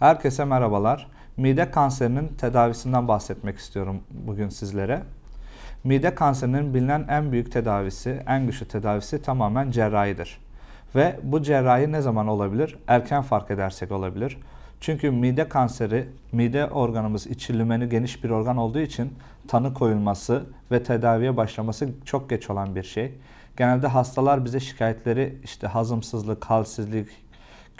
Herkese merhabalar. Mide kanserinin tedavisinden bahsetmek istiyorum bugün sizlere. Mide kanserinin bilinen en büyük tedavisi, en güçlü tedavisi tamamen cerrahidir. Ve bu cerrahi ne zaman olabilir? Erken fark edersek olabilir. Çünkü mide kanseri, mide organımız içi lümeni geniş bir organ olduğu için tanı koyulması ve tedaviye başlaması çok geç olan bir şey. Genelde hastalar bize şikayetleri işte hazımsızlık, halsizlik,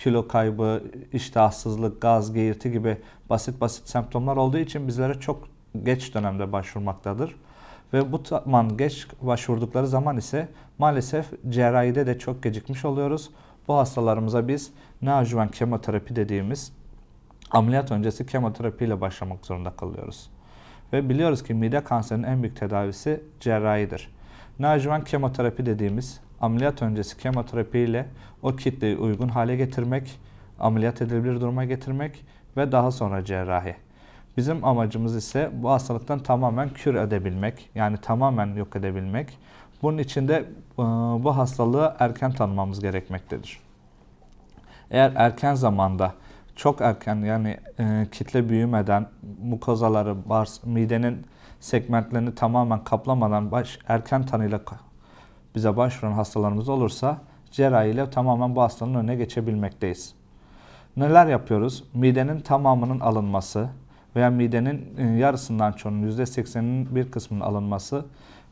kilo kaybı, iştahsızlık, gaz, geğirti gibi basit basit semptomlar olduğu için bizlere çok geç dönemde başvurmaktadır. Ve bu zaman geç başvurdukları zaman ise maalesef cerrahide de çok gecikmiş oluyoruz. Bu hastalarımıza biz neoadjuvan kemoterapi dediğimiz ameliyat öncesi kemoterapi ile başlamak zorunda kalıyoruz. Ve biliyoruz ki mide kanserinin en büyük tedavisi cerrahidir. Neoadjuvan kemoterapi dediğimiz ameliyat öncesi kemoterapi ile o kitleyi uygun hale getirmek, ameliyat edilebilir duruma getirmek ve daha sonra cerrahi. Bizim amacımız ise bu hastalıktan tamamen kür edebilmek, yani tamamen yok edebilmek. Bunun için de e, bu hastalığı erken tanımamız gerekmektedir. Eğer erken zamanda çok erken yani e, kitle büyümeden mukozaları, bars, midenin segmentlerini tamamen kaplamadan baş, erken tanıyla bize başvuran hastalarımız olursa cerrahiyle tamamen bu hastalığın önüne geçebilmekteyiz. Neler yapıyoruz? Midenin tamamının alınması veya midenin e, yarısından çoğunun %80'inin bir kısmının alınması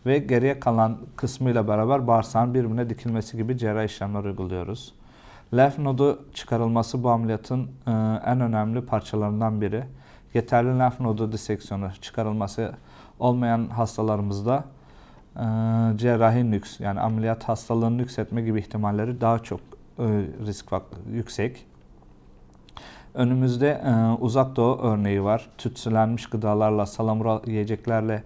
ve geriye kalan kısmıyla beraber bağırsağın birbirine dikilmesi gibi cerrahi işlemler uyguluyoruz. Lenf nodu çıkarılması bu ameliyatın e, en önemli parçalarından biri. Yeterli lenf nodu diseksiyonu çıkarılması olmayan hastalarımızda cerrahi nüks yani ameliyat hastalığını nüksetme gibi ihtimalleri daha çok e, risk yüksek. Önümüzde e, uzak doğu örneği var. Tütsülenmiş gıdalarla, salamura yiyeceklerle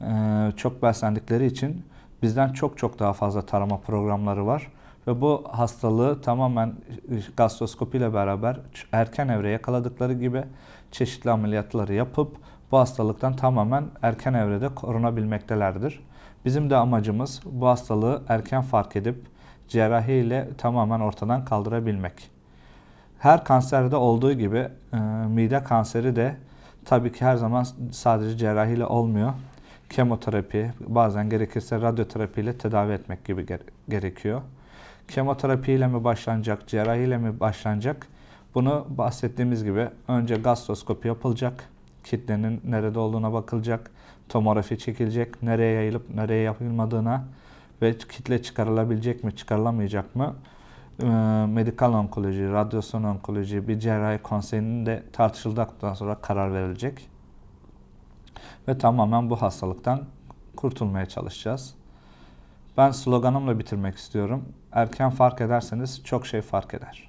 e, çok beslendikleri için bizden çok çok daha fazla tarama programları var. Ve bu hastalığı tamamen gastroskopi ile beraber erken evre yakaladıkları gibi çeşitli ameliyatları yapıp bu hastalıktan tamamen erken evrede korunabilmektelerdir. Bizim de amacımız bu hastalığı erken fark edip cerrahi ile tamamen ortadan kaldırabilmek. Her kanserde olduğu gibi e, mide kanseri de tabii ki her zaman sadece cerrahi ile olmuyor. Kemoterapi, bazen gerekirse radyoterapi ile tedavi etmek gibi gerekiyor. Kemoterapi ile mi başlanacak, cerrahi ile mi başlanacak? Bunu bahsettiğimiz gibi önce gastroskopi yapılacak, kitlenin nerede olduğuna bakılacak, tomografi çekilecek, nereye yayılıp nereye yapılmadığına ve kitle çıkarılabilecek mi, çıkarılamayacak mı? E, medikal onkoloji, radyasyon onkoloji, bir cerrahi konseyinin de tartışıldıktan sonra karar verilecek. Ve tamamen bu hastalıktan kurtulmaya çalışacağız. Ben sloganımla bitirmek istiyorum. Erken fark ederseniz çok şey fark eder.